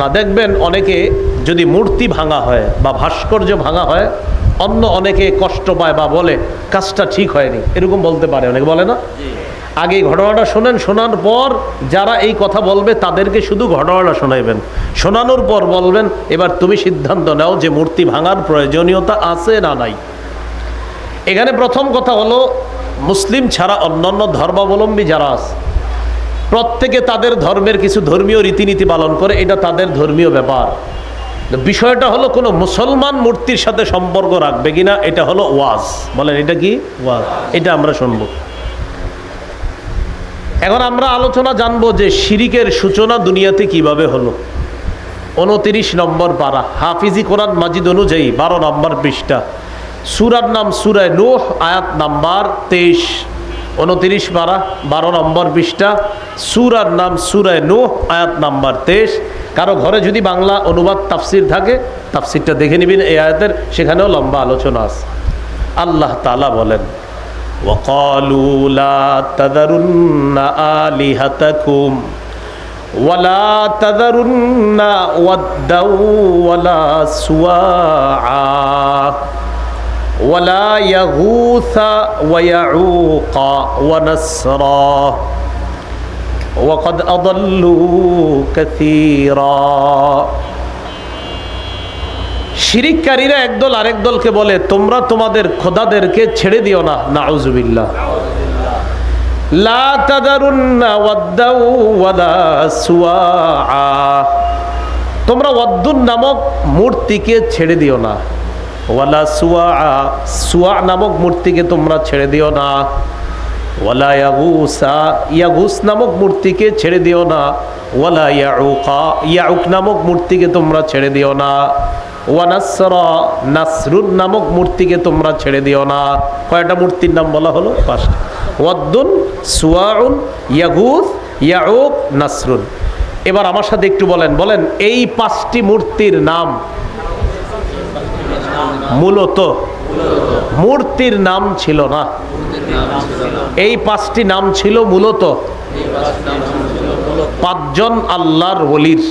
না দেখবেন অনেকে যদি মূর্তি ভাঙা হয় বা ভাস্কর্য ভাঙা হয় অন্য অনেকে কষ্ট পায় বা বলে কাজটা ঠিক হয়নি। এরকম বলতে পারে অনেকে বলে না? আগে ঘটনাটা শোনেন শোনার পর যারা এই কথা বলবে তাদেরকে শুধু ঘটনাটা শোনাইবেন। শোনানোর পর বলবেন এবার তুমি সিদ্ধান্ত নাও যে মূর্তি ভাঙার প্রয়োজনীয়তা আছে না নাই। এখানে প্রথম কথা হলো মুসলিম ছাড়া অন্যান্য ধর্মাবলম্বী যারা আছে প্রত্যেকে তাদের ধর্মের কিছু ধর্মীয় রীতিনীতি পালন করে এটা তাদের ধর্মীয় ব্যাপার। বিষয়টা হলো কোনো মুসলমান মূর্তির সাথে সম্পর্ক রাখবে কিনা এটা হলো ওয়াজ। বলেন এটা কি? ওয়াজ। এটা আমরা শুনব। এখন আমরা আলোচনা জানব যে শিরিকের সূচনা দুনিয়াতে কীভাবে হলো। উনতিরিশ নম্বর পারা হাফিজি কোরআন মাজিদ অনুযায়ী বারো নম্বর পৃষ্ঠা। সুরার নাম সুরায় নোহ আয়াত নাম্বার তেইশ। উনতিরিশ পারা বারো নম্বর পৃষ্ঠা সুরার নাম সুরায় নোহ আয়াত নাম্বার তেইশ কারো ঘরে যদি বাংলা অনুবাদ তাফসির থাকে তাফসিরটা দেখে নিবেন এই আয়াতের সেখানেও লম্বা আলোচনা আছে আল্লাহ তালা বলেন وقالوا لا تذرن آلهتكم ولا تذرن ودا ولا سواعا ولا يغوث ويعوق ونسرا وقد أضلوا كثيرا শিরিককারীরা একদল আরেক দলকে বলে তোমরা তোমাদের খোদাদেরকে ছেড়ে দিও না নাউজুবিল্লাহ লা তাদারুন্না ওয়াদ্দাউ ওয়ালা সুওয়া তোমরা ওয়াদ্দুন নামক মূর্তিকে ছেড়ে দিও না ওয়ালা সুয়া সুয়া নামক মূর্তিকে তোমরা ছেড়ে দিও না। ওয়ালা ইয়াগুসা, ইয়াগুস নামক মূর্তিকে ছেড়ে দিও না। ওয়ালা ইয়াউকা, ইয়াউক নামক মূর্তিকে তোমরা ছেড়ে দিও না। ওয়ানাসরা নাসরুন নামক মূর্তিকে তোমরা ছেড়ে দিও না। কয়টা মূর্তির নাম বলা হলো? পাঁচটা। ওয়াদ্দুন ইয়াগুস, ইয়াউক, নাসরুন। এবার আমার সাথে একটু বলেন বলেন, এই পাঁচটি মূর্তির নাম মূলত মূর্তির নাম ছিল না। এই পাঁচটি নাম ছিল মূলত পাঁচজন আল্লাহর ওলির।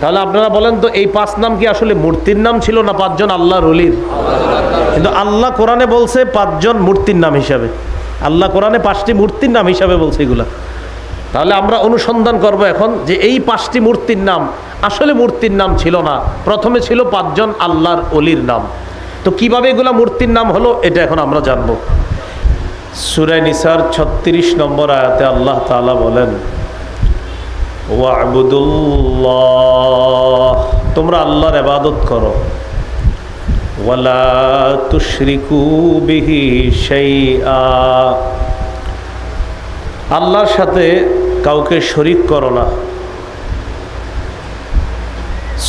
তাহলে আপনারা বলেন তো, এই পাঁচ নাম কি আসলে মূর্তির নাম ছিল না পাঁচজন আল্লাহর ওলির? কিন্তু আল্লাহ কোরআনে বলছে পাঁচজন মূর্তির নাম হিসাবে। আল্লাহ কোরআনে পাঁচটি মূর্তির নাম হিসাবে বলছে এগুলা। তাহলে আমরা অনুসন্ধান করব এখন যে এই পাঁচটি মূর্তির নাম, আসলে মূর্তির নাম ছিল না। প্রথমে ছিল পাঁচজন আল্লাহর অলির নাম। তো কীভাবে এগুলা মূর্তির নাম হলো, এটা এখন আমরা জানব। সুরাই নিসার ছত্রিশ নম্বর আয়াতে আল্লাহ তাআলা বলেন তোমরা আল্লাহর এবাদত করো। ওয়ালা শাইআ আল্লাহর সাথে কাউকে শরিক করো না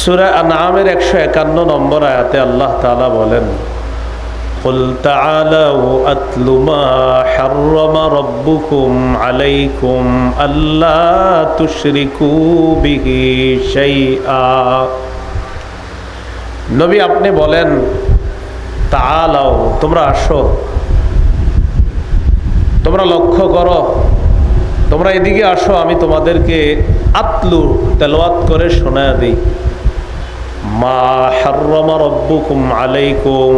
সুরা আনামের একশো একান্ন নম্বর আয়াতে আল্লাহ তাআলা বলেন قل تعالوا أتل ما حرم ربكم عليكم ألا تشركوا به شيئا নবী আপনি বলেন তাআলাও তোমরা আসো তোমরা লক্ষ্য করো তোমরা এদিকে আসো, আমি তোমাদেরকে আতলু তেলাওয়াত করে শোনা দিই। মা হাররমা রব্বুকুম আলাইকুম।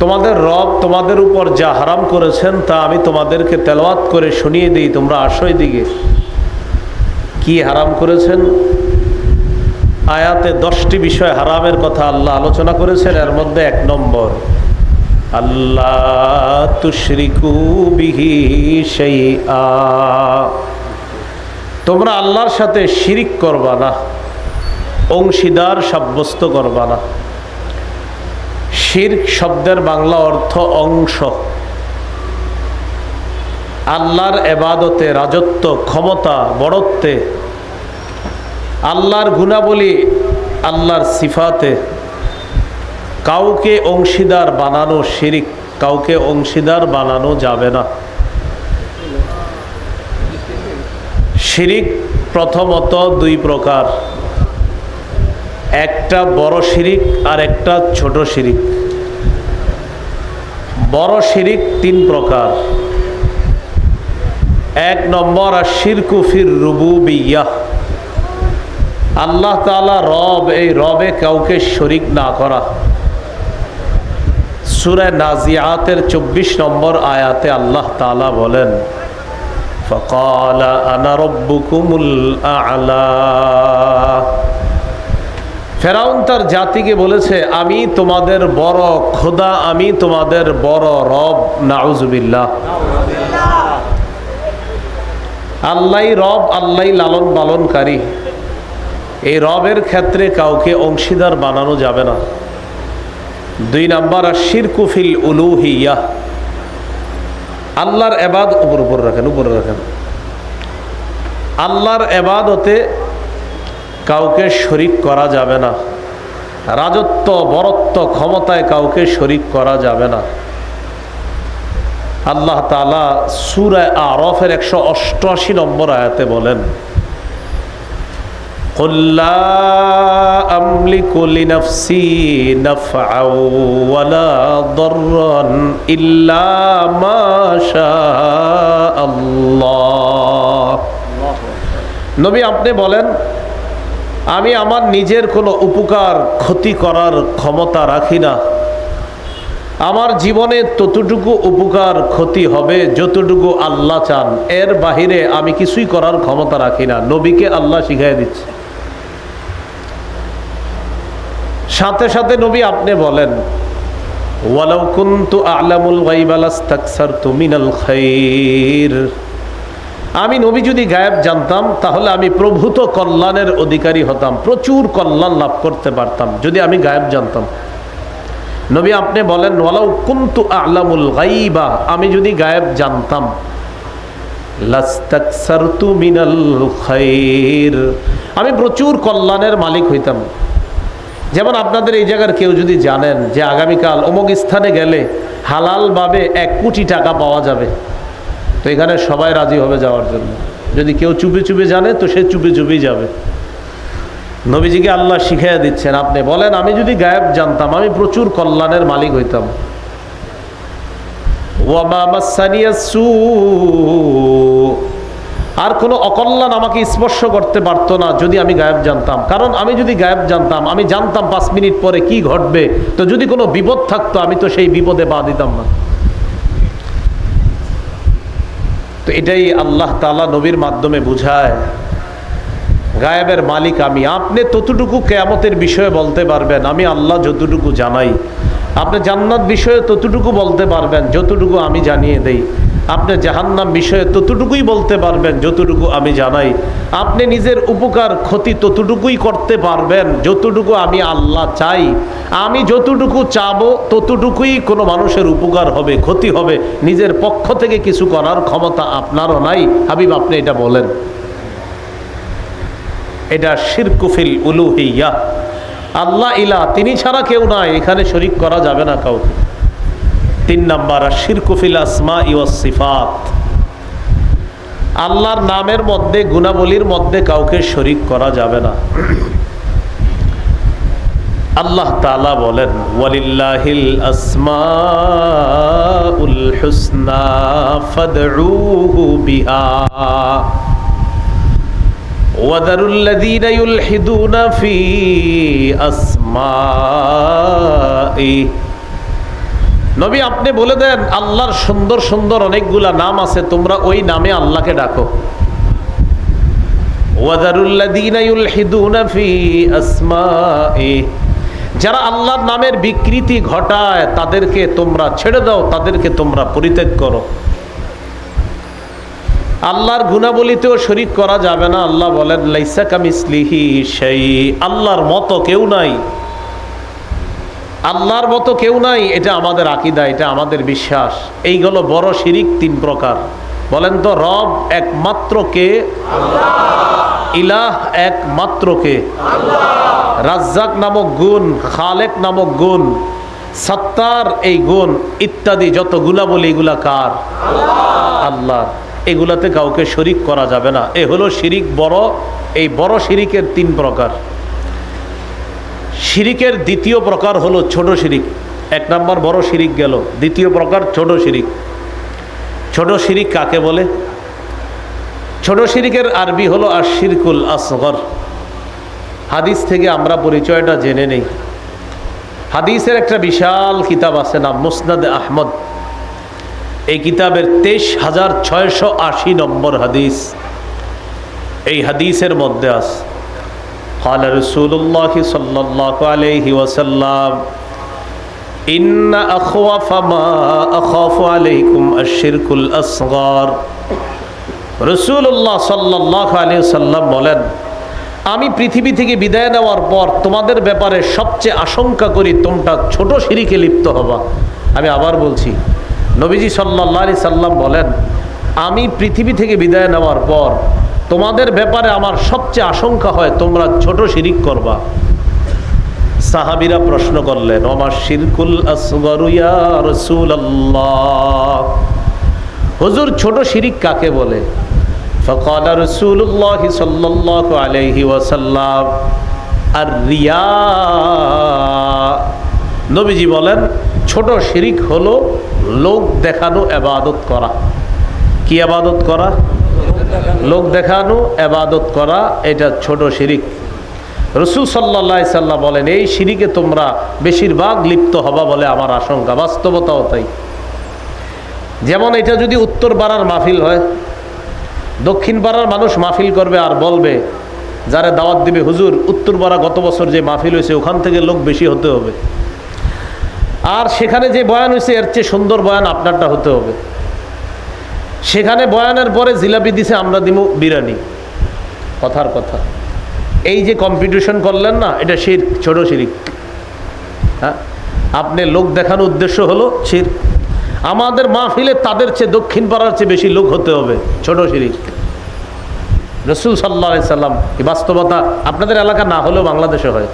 তোমাদের রব তোমাদের উপর যা হারাম করেছেন, তা আমি তোমাদেরকে তেলাওয়াত করে শুনিয়ে দিই, তোমরা আসো এদিকে। কি হারাম করেছেন? আয়াতে দশটি বিষয় হারামের কথা আল্লাহ আলোচনা করেছেন, এর মধ্যে এক নম্বর আল্লাহ তুশরিকু বিহি সেই তোমরা আল্লাহর সাথে শিরিক করবা না, অংশীদার সাব্যস্ত করবা না। শির্ক শব্দের বাংলা অর্থ অংশ। আল্লাহর এবাদতে রাজত্ব, ক্ষমতা, বড়ত্বে, আল্লাহর গুণাবলী, আল্লাহর সিফাতে। কাউকে অংশীদার বানানো শিরিক, কাউকে অংশীদার বানানো যাবে না। শিরিক প্রথমত দুই প্রকার, একটা বড় শিরিক আর একটা ছোট শিরিক। বড় শিরিক তিন প্রকার। এক নম্বর আর শিরকুফির রুবু বিয়াহ আল্লাহ তালা রব, এই রবে কাউকে শরিক না করা। সুরে নাজিয়াতের চব্বিশ নম্বর আয়াতে আল্লাহ তাআলা বলেন فقال انا ربكم الاعلى ফেরাউন তার জাতিকে বলেছে আমি তোমাদের বড় খোদা আমি তোমাদের বড় রব নাউজুবিল্লাহ আল্লাহ রব আল্লাহ লালন পালনকারী এই রবের ক্ষেত্রে কাউকে অংশীদার বানানো যাবে না দুই নাম্বার আর শিরকুফিল উলুহিয়া। আল্লাহর এবাদ উপর উপর রাখেন, উপরে রাখেন। আল্লাহর এবাদতে কাউকে শরিক করা যাবে না। রাজত্ব, বরত্ব ক্ষমতায় কাউকে শরিক করা যাবে না। আল্লাহ তালা সুরায় আরফের একশো অষ্টআশি নম্বর আয়াতে বলেন قل لا أملك لنفسي نفعا ولا ضرا إلا ما شاء الله নবী আপনি বলেন আমি আমার নিজের কোনো উপকার ক্ষতি করার ক্ষমতা রাখি না আমার জীবনে ততটুকু উপকার ক্ষতি হবে যতটুকু আল্লাহ চান এর বাহিরে আমি কিছুই করার ক্ষমতা রাখি না নবীকে আল্লাহ শিখাই দিচ্ছে সাথে সাথে নবী আপনি বলেন আমি নবী যদি গায়েব জানতাম, তাহলে আমি প্রভূত কল্যাণের অধিকারী হতাম, প্রচুর কল্যাণ লাভ করতে পারতাম, যদি আমি গায়েব জানতাম। নবী আপনি বলেন, ওয়ালাউ কুনতু আলামুল গাইবা? আমি যদি গায়েব জানতাম আমি প্রচুর কল্যাণের মালিক হইতাম। যেমন আপনাদের এই জায়গার কেউ যদি জানেন যে আগামীকাল অমুক স্থানে গেলে হালালভাবে এক কোটি টাকা পাওয়া যাবে, তো এখানে সবাই রাজি হবে যাওয়ার জন্য। যদি কেউ চুপে চুপে জানে, তো সে চুপে চুপেই যাবে। নবীজিকে আল্লাহ শিখাইয়া দিচ্ছেন, আপনি বলেন, আমি যদি গায়েব জানতাম, আমি প্রচুর কল্যাণের মালিক হইতাম। মাসানিয়া সু আর কোনো অকল্যাণ আমাকে স্পর্শ করতে পারতো না যদি আমি গায়েব জানতাম। কারণ আমি যদি গায়েব জানতাম, আমি জানতাম পাঁচ মিনিট পরে কি ঘটবে। তো যদি কোনো বিপদ থাকতো, আমি তো সেই বিপদে পা দিতাম না। তো এটাই আল্লাহ তালা নবীর মাধ্যমে বুঝায়, গায়েবের মালিক আমি। আপনি ততটুকু কেয়ামতের বিষয়ে বলতে পারবেন, আমি আল্লাহ যতটুকু জানাই। আপনি জান্নাত বিষয়ে ততটুকু বলতে পারবেন, যতটুকু আমি জানিয়ে দেই। আপনি জাহান্নাম বিষয়ে ততটুকুই বলতে পারবেন যতটুকু আমি জানাই। আপনি নিজের উপকার, ক্ষতি ততটুকুই করতে পারবেন যতটুকু আমি আল্লাহ চাই। আমি যতটুকু চাবো ততটুকুই কোনো মানুষের উপকার হবে, ক্ষতি হবে। নিজের পক্ষ থেকে কিছু করার ক্ষমতা আপনারও নাই। হাবিব, আপনি এটা বলেন। এটা শিরকুফিল উলুহিয়া। আল্লাহ ইলা, তিনি ছাড়া কেউ নাই। এখানে শরিক করা যাবে না কাউকে। তিন নম্বর শিরকুফিল আসমা ইউসিফাত আল্লাহর নামের মধ্যে, গুণাবলীর মধ্যে কাউকে শরিক করা যাবে না। আল্লাহ তালা বলেন, ওয়ালিল্লাহিল আসমাউল হুসনা ফাদউহু বিহা। ওয়াদারুল্লাযীনা ইউলহিদুনা আসমা আসমাইহি নবী, আপনি বলে দেন, আল্লাহর সুন্দর সুন্দর অনেকগুলা নাম আছে, তোমরা ওই নামে আল্লাহকে ডাকো। যারা আল্লাহর নামের বিকৃতি ঘটায়, তাদেরকে তোমরা ছেড়ে দাও, তাদেরকে তোমরা পরিত্যাগ করো। আল্লাহর গুণাবলিতেও শরিক করা যাবে না। আল্লাহ বলেন, লাইসা কামিসলিহি সেই আল্লাহর মতো কেউ নাই। আল্লাহর মতো কেউ নাই, এটা আমাদের আকিদা, এটা আমাদের বিশ্বাস। এইগুলো বড় শিরিক তিন প্রকার। বলেন তো, রব একমাত্র কে? ইলাহ একমাত্র কে? রাজ্জাক নামক গুণ, খালেক নামক গুণ, সত্তার এই গুণ, ইত্যাদি যত গুণাবলী এগুলা কার? আল্লাহ। এগুলাতে কাউকে শরিক করা যাবে না। এ হলো শিরিক বড়, এই বড় শিরিকের তিন প্রকার। শিরিকের দ্বিতীয় প্রকার হলো ছোট শিরিক। এক নম্বর বড় শিরিক গেল, দ্বিতীয় প্রকার ছোট শিরিক। ছোট শিরিক কাকে বলে? ছোট শিরিকের আরবি হলো আর শিরকুল আসগর। হাদিস থেকে আমরা পরিচয়টা জেনে নেই। হাদিসের একটা বিশাল কিতাব আছে, নাম মুসনাদ আহমদ। এই কিতাবের তেইশ হাজার ছয়শো আশি নম্বর হাদিস। এই হাদিসের মধ্যে আছে। قال رسول الله صلى الله عليه وسلم إن أخوف ما أخاف عليكم الشرك الأصغر রসুল্লাহ সাল্লাহ আলী সাল্লাম বলেন আমি পৃথিবী থেকে বিদায় নেওয়ার পর তোমাদের ব্যাপারে সবচেয়ে আশঙ্কা করি তোমরা ছোট সিঁড়িকে লিপ্ত হবা আমি আবার বলছি নবীজি সাল্লাহ আলি সাল্লাম বলেন আমি পৃথিবী থেকে বিদায় নেওয়ার পর তোমাদের ব্যাপারে আমার সবচেয়ে আশঙ্কা হয়, তোমরা ছোট শিরিক করবা। সাহাবিরা প্রশ্ন করলেন আমার শিরকুল হুজুর, ছোট শিরিক কাকে বলে? আর রিয়া নবীজি বলেন, ছোট শিরিক হলো লোক দেখানো আবাদত করা। কি আবাদত করা? লোক দেখানো, এবাদত করা, এটা ছোট শিরিক। রসুল সাল্লা সাল্লাম বলেন, এই শিরিকে তোমরা বেশিরভাগ লিপ্ত হবা বলে আমার আশঙ্কা, বাস্তবতাও তাই। যেমন এটা যদি উত্তর পাড়ার মাহফিল হয়, দক্ষিণ পাড়ার মানুষ মাহফিল করবে আর বলবে, যারা দাওয়াত দিবে, হুজুর, উত্তর পাড়া গত বছর যে মাহফিল হয়েছে, ওখান থেকে লোক বেশি হতে হবে। আর সেখানে যে বয়ান হয়েছে, এর চেয়ে সুন্দর বয়ান আপনারটা হতে হবে। সেখানে বয়ানের পরে জিলাপি দিছে, আমরা দিব বিরিয়ানি। কথার কথা। এই যে কম্পিটিশন করলেন না, এটা শির, ছোট শিরিক। হ্যাঁ? আপনি লোক দেখানোর উদ্দেশ্য হলো শির। আমাদের মাহফিলে তাদের চেয়ে দক্ষিণ পাড়ার চেয়ে বেশি লোক হতে হবে, ছোট শিরিক। রসুল সাল্লা সাল্লাম, এই বাস্তবতা আপনাদের এলাকা না হলেও বাংলাদেশে হয়।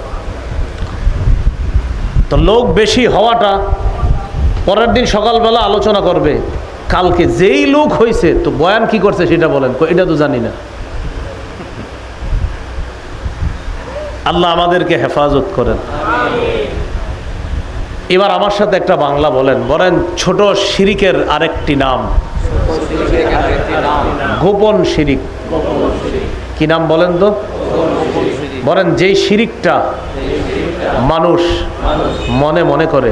তো লোক বেশি হওয়াটা পরের দিন সকালবেলা আলোচনা করবে। কালকে যেই লোক হয়েছে তো বয়ান কি করছে সেটা বলেন। এটা তো জানি না। আল্লাহ আমাদেরকে হেফাজত করেন। এবার আমার সাথে একটা বাংলা বলেন। বলেন, ছোট শিরিকের আরেকটি নাম। গোপন শিরিক। কি নাম বলেন তো? বলেন, যেই শিরিকটা মানুষ মনে মনে করে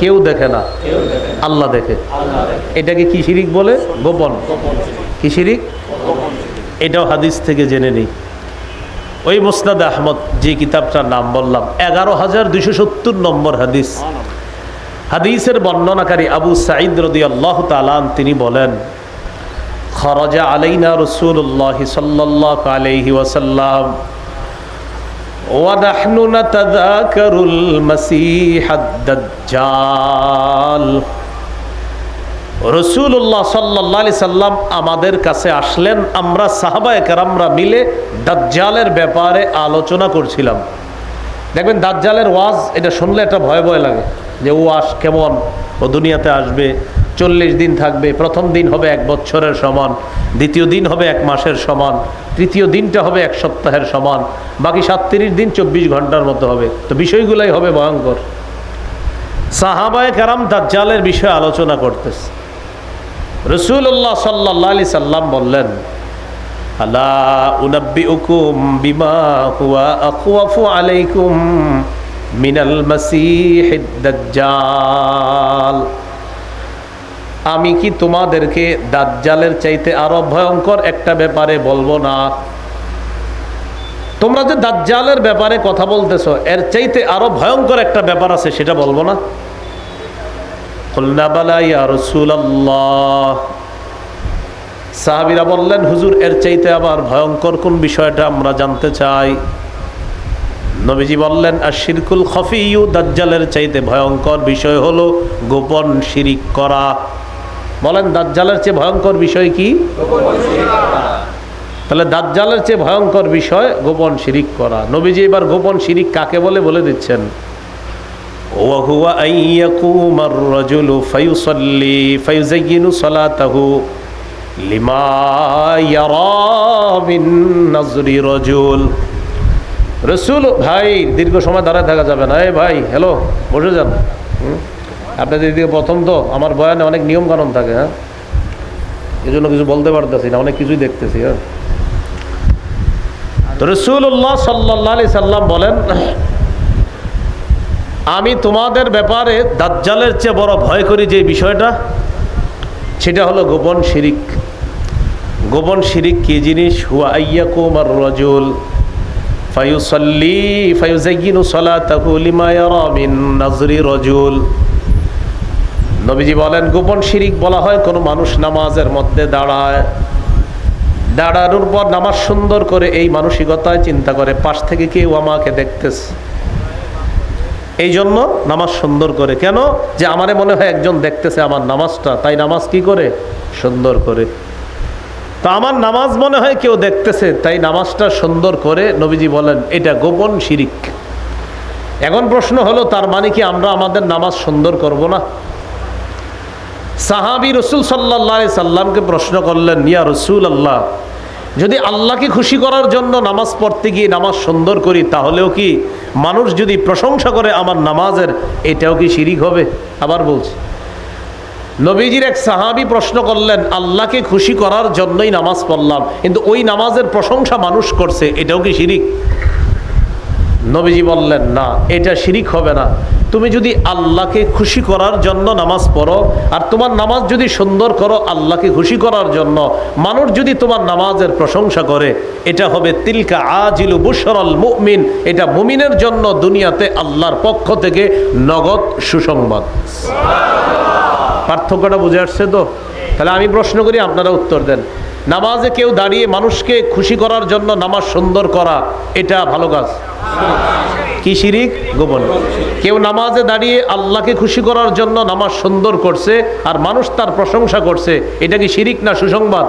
কেউ দেখে না। আল্লাহ দেখে। এটাকে কি শিরিক বলে? গোপন। কি শিরিক? এটাও হাদিস থেকে জেনে নিই। ওই মুসনাদ আহমদ যে কিতাবটার নাম বললাম, এগারো হাজার দুশো সত্তর নম্বর হাদিস। হাদিসের বর্ণনাকারী আবু সাঈদ রদি আল্লাহ তালান তিনি বলেন, খরজা আলাইনা রসুল্লাহ সাল্লাহ আলাইহি ওয়াসাল্লাম ونحن نتذاكر المسيح الدجال রসুল্লাহ সাল্লি সাল্লাম আমাদের কাছে আসলেন আমরা সাহাবায় কারামরা মিলে দাজ্জালের ব্যাপারে আলোচনা করছিলাম দেখবেন দাজ্জালের ওয়াজ এটা শুনলে একটা ভয় ভয় লাগে যে ও আস কেমন ও দুনিয়াতে আসবে চল্লিশ দিন থাকবে। প্রথম দিন হবে এক বছরের সমান, দ্বিতীয় দিন হবে এক মাসের সমান, তৃতীয় দিনটা হবে এক সপ্তাহের সমান, বাকি সাতত্রিশ দিন চব্বিশ ঘণ্টার মতো হবে। তো বিষয়গুলাই হবে ভয়ঙ্কর। সাহাবায় কারাম দাজ্জালের বিষয়ে আলোচনা করতেছে। রসুল্লাহ সাল্লাহ আলি সাল্লাম বললেন, আলা উনাব্বি উকুম বিমা আলাইকুম মিনাল মাসিহিদ দাজ্জাল। আমি কি তোমাদেরকে দাজ্জালের চাইতে আরও ভয়ঙ্কর একটা ব্যাপারে বলব না? তোমরা যে দাজ্জালের ব্যাপারে কথা বলতেছো, এর চাইতে আরও ভয়ঙ্কর একটা ব্যাপার আছে, সেটা বলব না। সাহাবিরা বললেন, হুজুর, এর চাইতে আবার ভয়ঙ্কর কোন বিষয়টা আমরা জানতে চাই? নবীজি বললেন আর শিরকুল খফিউ দাজ্জালের চাইতে ভয়ঙ্কর বিষয় হলো গোপন শিরিক করা। বলেন দাজ্জালের চেয়ে ভয়ঙ্কর বিষয় কি তাহলে দাজ্জালের চেয়ে ভয়ঙ্কর বিষয় গোপন শিরিক করা নবীজি এবার গোপন শিরিক কাকে বলে বলে দিচ্ছেন وهو أن يقوم الرجل فيصلي فيزين صلاته لما يرى من نظر رجل রসুল ভাই দীর্ঘ সময় দাঁড়ায় থাকা যাবে না এই ভাই হ্যালো বসে যান হুম? আপনাদের এদিকে প্রথম তো, আমার বয়ানে অনেক নিয়ম কানুন থাকে হ্যাঁ? এই জন্য কিছু বলতে পারতেছি না, অনেক কিছুই দেখতেছি হ্যাঁ? তো রসুল্লাহ সাল্লাহ সাল্লাম বলেন, আমি তোমাদের ব্যাপারে দাজ্জালের চেয়ে বড় ভয় করি যে বিষয়টা, সেটা হলো গোপন শিরিক। গোপন শিরিক কি জিনিস? হুয়া আইয়াকুম রজুল ফায়ুসল্লি ফায়ুজাইয়িনু সালাতাহু লিমা ইয়ারা মিন নাজরি রজুল। নবীজি বলেন, গোপন শিরিক বলা হয় কোনো মানুষ নামাজের মধ্যে দাঁড়ায়, দাঁড়ানোর পর নামাজ সুন্দর করে এই মানসিকতায় চিন্তা করে, পাশ থেকে কেউ আমাকে দেখতেছে। এই জন্য নামাজ সুন্দর করে। কেন? যে আমারে মনে হয় একজন দেখতেছে আমার নামাজটা, তাই নামাজ কি করে? সুন্দর করে। তা আমার নামাজ মনে হয় কেউ দেখতেছে, তাই নামাজটা সুন্দর করে নবীজি বলেন, এটা গোপন শিরিক। এখন প্রশ্ন হলো, তার মানে কি আমরা আমাদের নামাজ সুন্দর করব না? সাহাবি রসুল সাল্লাহ সাল্লামকে প্রশ্ন করলেন, ইয়া রসুল আল্লাহ যদি আল্লাহকে খুশি করার জন্য নামাজ পড়তে গিয়ে নামাজ সুন্দর করি, তাহলেও কি মানুষ যদি প্রশংসা করে আমার নামাজের, এটাও কি শিরিক হবে? আবার বলছি। নবীজির এক সাহাবি প্রশ্ন করলেন, আল্লাহকে খুশি করার জন্যই নামাজ পড়লাম, কিন্তু ওই নামাজের প্রশংসা মানুষ করছে, এটাও কি শিরিক? নবীজি বললেন, না, এটা শিরিক হবে না। তুমি যদি আল্লাহকে খুশি করার জন্য নামাজ পড়ো, আর তোমার নামাজ যদি সুন্দর করো, আল্লাহকে খুশি করার জন্য। মানুষ যদি তোমার নামাজের প্রশংসা করে, এটা হবে তিলকা আজিলু বুসরল মুমিন। এটা মুমিনের জন্য দুনিয়াতে আল্লাহর পক্ষ থেকে নগদ সুসংবাদ। পার্থক্যটা বুঝে আসছে তো? তাহলে আমি প্রশ্ন করি, আপনারা উত্তর দেন। নামাজে কেউ দাঁড়িয়ে মানুষকে খুশি করার জন্য নামাজ সুন্দর করা, এটা ভালো কাজ। কি শিরিক? গোপন। কেউ নামাজে দাঁড়িয়ে আল্লাহকে খুশি করার জন্য নামাজ সুন্দর করছে আর মানুষ তার প্রশংসা করছে, এটা কি শিরিক না সুসংবাদ?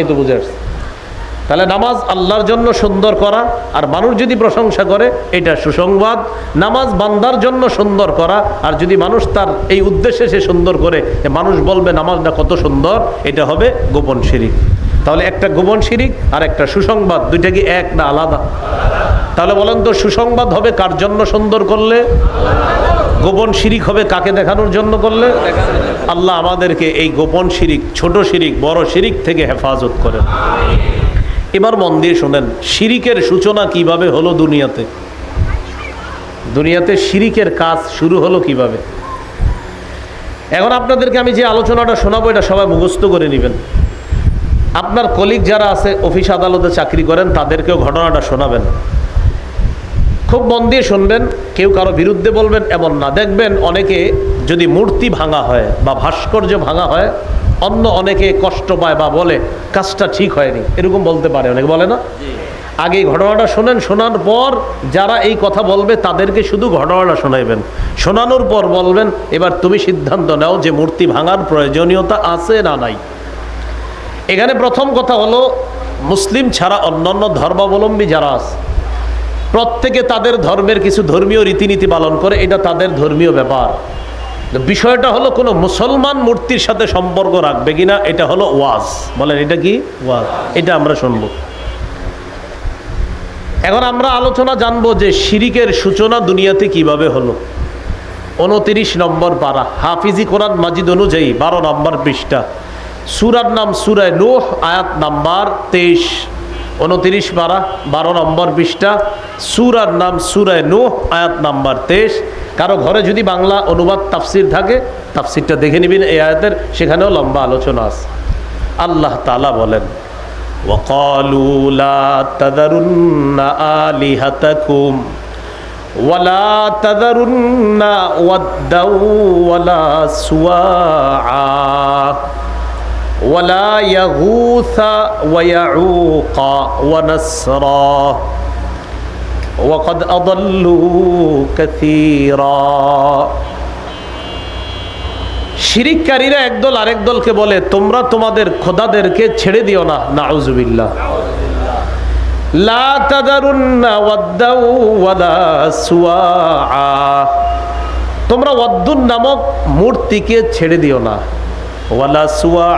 এ তো বুঝে আসছে। তাহলে নামাজ আল্লাহর জন্য সুন্দর করা আর মানুষ যদি প্রশংসা করে, এটা সুসংবাদ। নামাজ বান্দার জন্য সুন্দর করা আর যদি মানুষ তার এই উদ্দেশ্যে সে সুন্দর করে মানুষ বলবে নামাজটা কত সুন্দর, এটা হবে গোপন শিরিক। তাহলে একটা গোপন শিরিক আর একটা সুসংবাদ, দুইটা কি এক না আলাদা? তাহলে বলেন তো সুসংবাদ হবে কার জন্য সুন্দর করলে? গোপন শিরিক হবে কাকে দেখানোর জন্য করলে? আল্লাহ আমাদেরকে এই গোপন শিরিক, ছোট শিরিক, বড় শিরিক থেকে হেফাজত করেন। এবার মন দিয়ে শোনেন, শিরিকের সূচনা কীভাবে হলো দুনিয়াতে? দুনিয়াতে শিরিকের কাজ শুরু হলো কীভাবে? এখন আপনাদেরকে আমি যে আলোচনাটা শোনাবো, এটা সবাই মুখস্থ করে নেবেন। আপনার কলিগ যারা আছে, অফিস আদালতে চাকরি করেন, তাদেরকেও ঘটনাটা শোনাবেন। খুব মন দিয়ে শুনবেন, কেউ কারও বিরুদ্ধে বলবেন, এমন না। দেখবেন অনেকে যদি মূর্তি ভাঙা হয় বা ভাস্কর্য ভাঙা হয় অন্য অনেকে কষ্ট পায় বা বলে কাজটা ঠিক হয়নি। এরকম বলতে পারে অনেকে বলে না? আগে ঘটনাটা শোনেন শোনার পর যারা এই কথা বলবে তাদেরকে শুধু ঘটনাটা শোনাইবেন। শোনানোর পর বলবেন এবার তুমি সিদ্ধান্ত নাও যে মূর্তি ভাঙার প্রয়োজনীয়তা আছে না নাই। এখানে প্রথম কথা হলো মুসলিম ছাড়া অন্যান্য ধর্মাবলম্বী যারা আছে প্রত্যেকে তাদের ধর্মের কিছু ধর্মীয় রীতিনীতি পালন করে এটা তাদের ধর্মীয় ব্যাপার। বিষয়টা হলো কোনো মুসলমান মূর্তির সাথে সম্পর্ক রাখবে কিনা এটা হলো ওয়াজ। বলেন এটা কি? ওয়াজ। এটা আমরা শুনব। এখন আমরা আলোচনা জানব যে শিরিকের সূচনা দুনিয়াতে কীভাবে হলো। উনতিরিশ নম্বর পারা হাফিজি কোরআন মাজিদ অনুযায়ী বারো নম্বর পৃষ্ঠা। সুরার নাম সুরায় নোহ আয়াত নাম্বার তেইশ। উনতিরিশ পারা বারো নম্বর পৃষ্ঠা সুরার নাম সুরায় নোহ আয়াত নাম্বার তেইশ কারো ঘরে যদি বাংলা অনুবাদ তাফসির থাকে তাফসিরটা দেখে নিবেন এই আয়াতের সেখানেও লম্বা আলোচনা আছে আল্লাহ তালা বলেন وقالوا لا تذرن آلهتكم ولا تذرن ودا ولا سواعا ولا يغوث ويعوق ونسرا وقد أضلوا كثيرا শিরিককারীরা একদল আরেক দলকে বলে তোমরা তোমাদের খোদাদেরকে ছেড়ে দিও না নাউজুবিল্লাহ লা তাদারুন্না ওয়াদ্দাউ ওয়ালা সুওয়া তোমরা ওয়াদ্দুন নামক মূর্তিকে ছেড়ে দিও না ওয়ালা সুয়া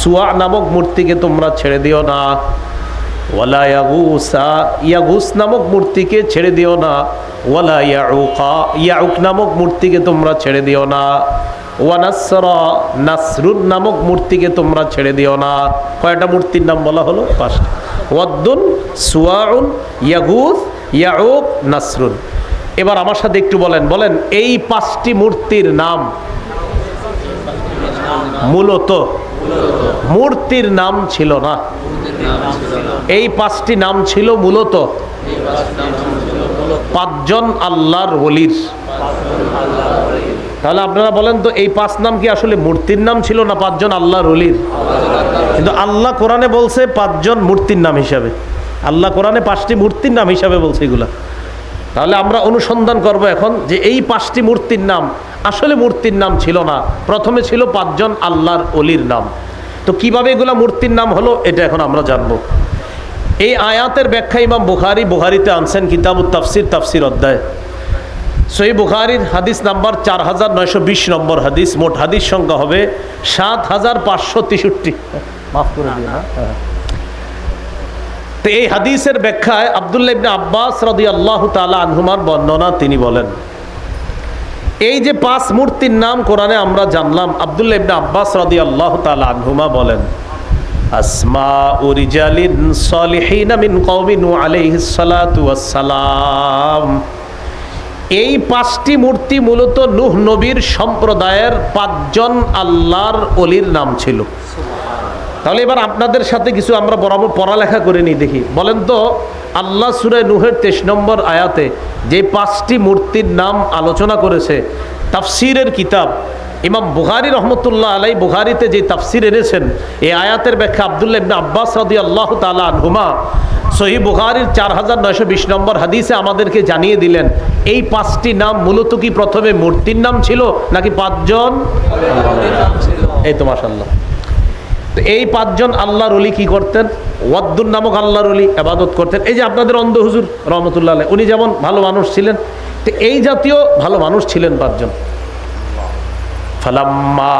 সুয়া নামক মূর্তিকে তোমরা ছেড়ে দিও না। ওয়ালা ইয়াগুসা, ইয়াগুস নামক মূর্তিকে ছেড়ে দিও না। ওয়ালা ইয়াউকা, ইয়াউক নামক মূর্তিকে তোমরা ছেড়ে দিও না। ওয়ানাসরা নাসরুন নামক মূর্তিকে তোমরা ছেড়ে দিও না। কয়টা মূর্তির নাম বলা হলো? পাঁচটা। ওয়াদ্দুন ইয়াগুস, ইয়াউক, নাসরুন। এবার আমার সাথে একটু বলেন বলেন, এই পাঁচটি মূর্তির নাম মূলত মূর্তির নাম ছিল না। এই পাঁচটি নাম ছিল মূলত পাঁচজন আল্লাহর ওলির। তাহলে আপনারা বলেন তো, এই পাঁচ নাম কি আসলে মূর্তির নাম ছিল না পাঁচজন আল্লাহর ওলির? কিন্তু আল্লাহ কোরআনে বলছে পাঁচজন মূর্তির নাম হিসাবে। আল্লাহ কোরআনে পাঁচটি মূর্তির নাম হিসাবে বলছে এগুলা। তাহলে আমরা অনুসন্ধান করব এখন যে এই পাঁচটি মূর্তির নাম, আসলে মূর্তির নাম ছিল না। প্রথমে ছিল পাঁচজন আল্লাহর অলির নাম। তো কীভাবে এগুলা মূর্তির নাম হলো, এটা এখন আমরা জানব। এই আয়াতের ব্যাখ্যা ইমাম বুখারি, বুখারিতে আনছেন কিতাব তাফসির তাফসির অধ্যায়। সই বুখারির হাদিস নাম্বার চার হাজার নয়শো বিশ নম্বর হাদিস। মোট হাদিস সংখ্যা হবে সাত হাজার পাঁচশো তেষট্টি। মাফ করে দিন হ্যাঁ। তো এই হাদিসের ব্যাখ্যায় আবদুল্লাহ ইবনে আব্বাস রাদি আল্লাহ তালা আনহুমার বর্ণনা তিনি বলেন, এই যে পাঁচ মূর্তির নাম কোরআনে আমরা জানলাম, আবদুল্লাহ ইবনে আব্বাস রাদি আল্লাহ তালা আনহুমা বলেন এই পাঁচটি মূর্তি মূলত নূহ নবীর সম্প্রদায়ের পাঁচজন আল্লাহর অলির নাম ছিল। তাহলে এবার আপনাদের সাথে কিছু আমরা বরাবর পড়ালেখা করে নিই, দেখি। বলেন তো, আল্লাহ সুরে নুহের তেইশ নম্বর আয়াতে যে পাঁচটি মূর্তির নাম আলোচনা করেছে, তাফসিরের কিতাব, ইমাম বুখারি রহমতুল্লাহ আলাই বুখারিতে যে তাফসির এনেছেন, এই আয়াতের ব্যাখ্যা আবদুল্লাহ ইবনে আব্বাস রাদি আল্লাহ তালা আনহুমা সহি বুখারির চার হাজার নয়শো বিশ নম্বর হাদিসে আমাদেরকে জানিয়ে দিলেন, এই পাঁচটি নাম মূলত কি প্রথমে মূর্তির নাম ছিল নাকি পাঁচজন? এই তো মাসাল্লাহ তো এই পাঁচজন আল্লাহর অলি কি করতেন? ওয়াদ্দুন নামক আল্লাহর অলি আবাদত করতেন। এই যে আপনাদের অন্ধ হুজুর রহমতুল্লাহ উনি যেমন ভালো মানুষ ছিলেন, তো এই জাতীয় ভালো মানুষ ছিলেন পাঁচজন। ফালাম্মা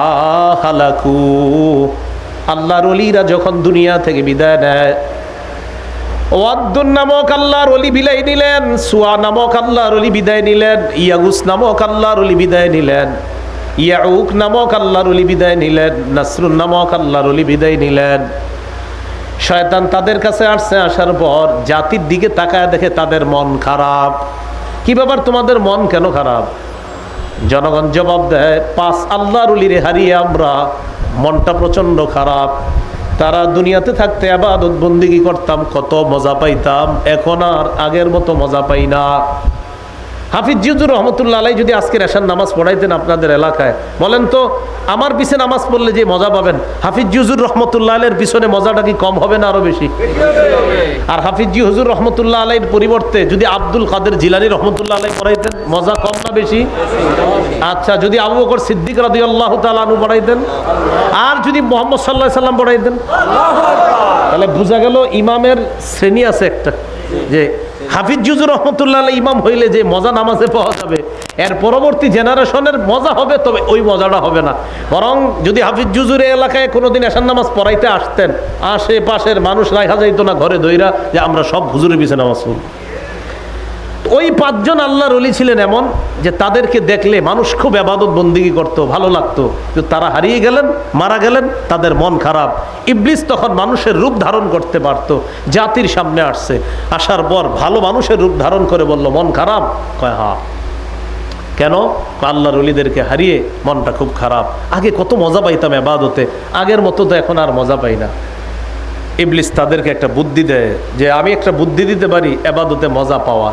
আল্লাহর অলিরা যখন দুনিয়া থেকে বিদায় নেয়, ওয়াদ্দুন নামক অলি নিলেন, সুয়া নামক আল্লাহর অলি বিদায় নিলেন, ইয়াগুস নামক আল্লাহর অলি বিদায় নিলেন। ইয়াউক নামক আল্লাহর অলি বিদায় নিলেন, নাসরুন নামক আল্লাহর অলি বিদায় নিলেন। শয়তান তাদের কাছে আসছে, আসার পর জাতির দিকে তাকায় দেখে তাদের মন খারাপ। কি ব্যাপার তোমাদের মন কেন খারাপ? জনগণ জবাব দেয়, পাঁচ আল্লাহর অলিরে হারিয়ে আমরা মনটা প্রচণ্ড খারাপ। তারা দুনিয়াতে থাকতে আবাদত বন্দিগি করতাম, কত মজা পাইতাম, এখন আর আগের মতো মজা পাই না। হাফিজ জিউজুর রহমতুল্লাহ আলাই যদি আজকে রেশান নামাজ পড়াইতেন আপনাদের এলাকায়, বলেন তো, আমার পিছনে নামাজ পড়লে যে মজা পাবেন? হাফিজ জিউজুর রহমতুল্লাহ আলের পিছনে মজাটা কি কম হবে না আরও বেশি? আর হাফিজ জি হুজুর রহমতুল্লাহ আলাইয়ের পরিবর্তে যদি আব্দুল কাদের জিলানি রহমতুল্লাহ আলাই পড়াইতেন, মজা কম না বেশি? আচ্ছা যদি আবু বকর সিদ্দিক রাদি আল্লাহ তালু পড়াইতেন? আর যদি মোহাম্মদ সাল্লাহ সাল্লাম পড়াইতেন? তাহলে বোঝা গেল ইমামের শ্রেণি আছে একটা, যে হাফিজ জুজুর রহমতুল্লাহ ইমাম হইলে যে মজা নামাজে পাওয়া যাবে, এর পরবর্তী জেনারেশনের মজা হবে, তবে ওই মজাটা হবে না। বরং যদি হাফিজ জুজুর এই এলাকায় কোনোদিন এসান নামাজ পড়াইতে আসতেন, আশেপাশের মানুষ রাখা যাইতো না ঘরে দইরা যে আমরা সব হুজুরের পিছনে নামাজ পড়ব ওই পাঁচজন আল্লাহর অলি ছিলেন এমন যে তাদেরকে দেখলে মানুষ খুব আবাদত বন্দিগি করতো, ভালো লাগতো। কিন্তু তারা হারিয়ে গেলেন, মারা গেলেন, তাদের মন খারাপ। ইবলিস তখন মানুষের রূপ ধারণ করতে পারতো, জাতির সামনে আসছে। আসার পর ভালো মানুষের রূপ ধারণ করে বলল, মন খারাপ? কয়, হা। কেন? আল্লাহর অলিদেরকে হারিয়ে মনটা খুব খারাপ। আগে কত মজা পাইতাম আবাদতে, আগের মতো তো এখন আর মজা পাই না। ইবলিস তাদেরকে একটা বুদ্ধি দেয় যে, আমি একটা বুদ্ধি দিতে পারি এবাদতে মজা পাওয়ার।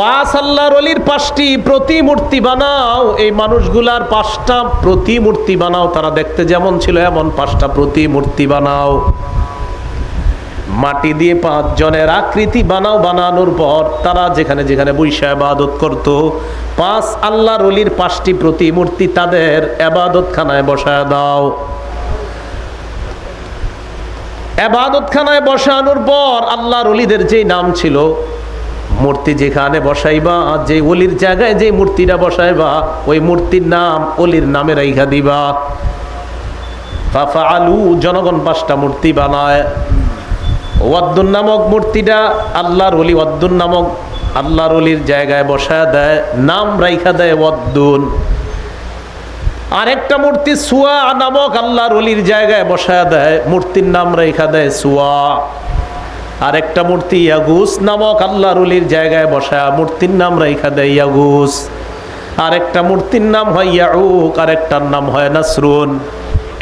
পাঁচ আল্লাহর অলির পাঁচটি প্রতিমূর্তি বানাও। এই মানুষগুলার পাঁচটা প্রতিমূর্তি বানাও। তারা দেখতে যেমন ছিল, এমন পাঁচটা প্রতিমূর্তি বানাও। মাটি দিয়ে পাঁচজনের আকৃতি বানাও বানানোর পর তারা যেখানে যেখানে বৈশা আবাদত করত, পাঁচ আল্লাহর অলির পাঁচটি প্রতিমূর্তি তাদের আবাদত খানায় বসায় দাও। এবাদতখানায় বসানোর পর আল্লাহর অলিদের যেই নাম ছিল মূর্তি যেখানে বসাইবা যে অলির জায়গায় যে মূর্তিটা বসাইবা, ওই মূর্তির নাম, অলির নামে রাইখা দিবা। আলু জনগণ পাঁচটা মূর্তি বানায়। ওয়াদ্দুন নামক মূর্তিটা আল্লাহর অলি, ওয়াদ্দুন নামক আল্লাহর অলির জায়গায় বসায় দেয়, নাম রাইখা দেয় ওয়াদ্দুন। আরেকটা মূর্তি সুয়া নামক আল্লাহর অলির জায়গায় বসায় দেয়, মূর্তির নাম রেখা দেয় সুয়া। আরেকটা মূর্তি ইয়াগুস নামক আল্লাহর অলির জায়গায় বসা মূর্তির নাম রেখা দেয় ইয়াগুস। আর একটা মূর্তির নাম হয় ইয়াউক আরেকটার নাম হয় নাসরুন।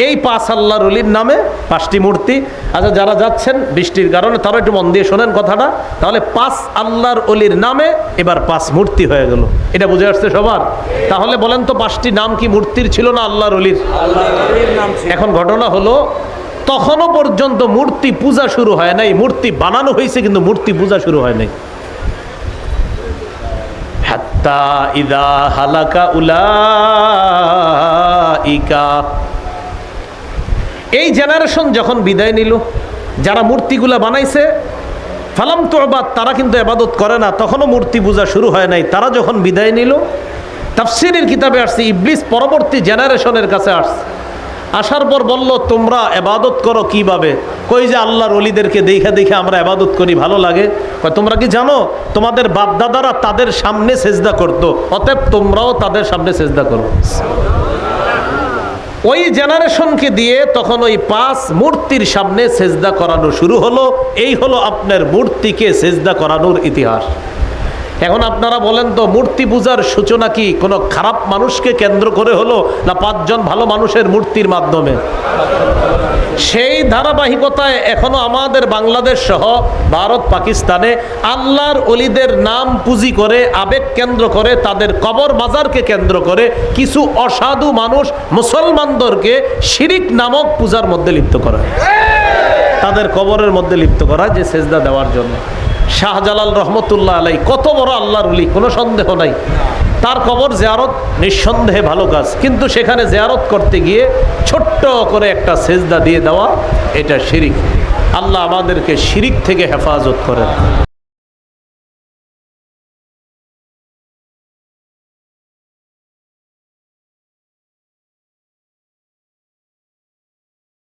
এই পাঁচ আল্লাহর অলির নামে পাঁচটি মূর্তি। আচ্ছা যারা যাচ্ছেন বৃষ্টির কারণে তারা একটু মন দিয়ে শোনেন কথাটা। তাহলে পাঁচ আল্লাহর অলির নামে এবার পাঁচ মূর্তি হয়ে গেল। এটা বুঝে আসছে সবার? তাহলে বলেন তো পাঁচটি নাম কি মূর্তির ছিল না আল্লাহর অলির? এখন ঘটনা হলো তখনও পর্যন্ত মূর্তি পূজা শুরু হয় নাই। মূর্তি বানানো হয়েছে, কিন্তু মূর্তি পূজা শুরু হয় নাই। এই জেনারেশন যখন বিদায় নিল, যারা মূর্তিগুলা বানাইছে, ফালাম তো তারা কিন্তু এবাদত করে না। তখনও মূর্তি পূজা শুরু হয় নাই। তারা যখন বিদায় নিল, তাফসিরের কিতাবে আসছে, ইবলিস পরবর্তী জেনারেশনের কাছে আসছে। আসার পর বলল, তোমরা এবাদত করো কীভাবে? কই যে আল্লাহর অলিদেরকে দেখে দেখে আমরা এবাদত করি, ভালো লাগে। তোমরা কি জানো, তোমাদের বাপদাদারা তাদের সামনে সেজদা করতো, অতএব তোমরাও তাদের সামনে সেজদা করো। ওই জেনারেশনকে দিয়ে তখন ওই পাঁচ মূর্তির সামনে সেজদা করানো শুরু হলো। এই হলো আপনার মূর্তিকে সেজদা করানোর ইতিহাস। এখন আপনারা বলেন তো, মূর্তি পূজার সূচনা কি? কোনো খারাপ মানুষকে কেন্দ্র করে হলো না পাঁচজন ভালো মানুষের মূর্তির মাধ্যমে? সেই ধারাবাহিকতায় এখনও আমাদের বাংলাদেশ সহ ভারত, পাকিস্তানে আল্লাহর অলিদের নাম পুঁজি করে, আবেগ কেন্দ্র করে, তাদের কবর মাজারকে কেন্দ্র করে কিছু অসাধু মানুষ মুসলমানদেরকে শিরিক নামক পূজার মধ্যে লিপ্ত করা হয়। তাদের কবরের মধ্যে লিপ্ত করা যে সেজদা দেওয়ার জন্য। শাহজালাল রহমতুল্লাহ আলাই, কত বড় আল্লাহর উলি কোনো সন্দেহ নাই। তার কবর জেয়ারত নিঃসন্দেহে ভালো কাজ। কিন্তু সেখানে জেয়ারত করতে গিয়ে ছোট্ট করে একটা সেজদা দিয়ে দেওয়া, এটা শিরিক। আল্লাহ আমাদেরকে শিরিক থেকে হেফাজত করেন।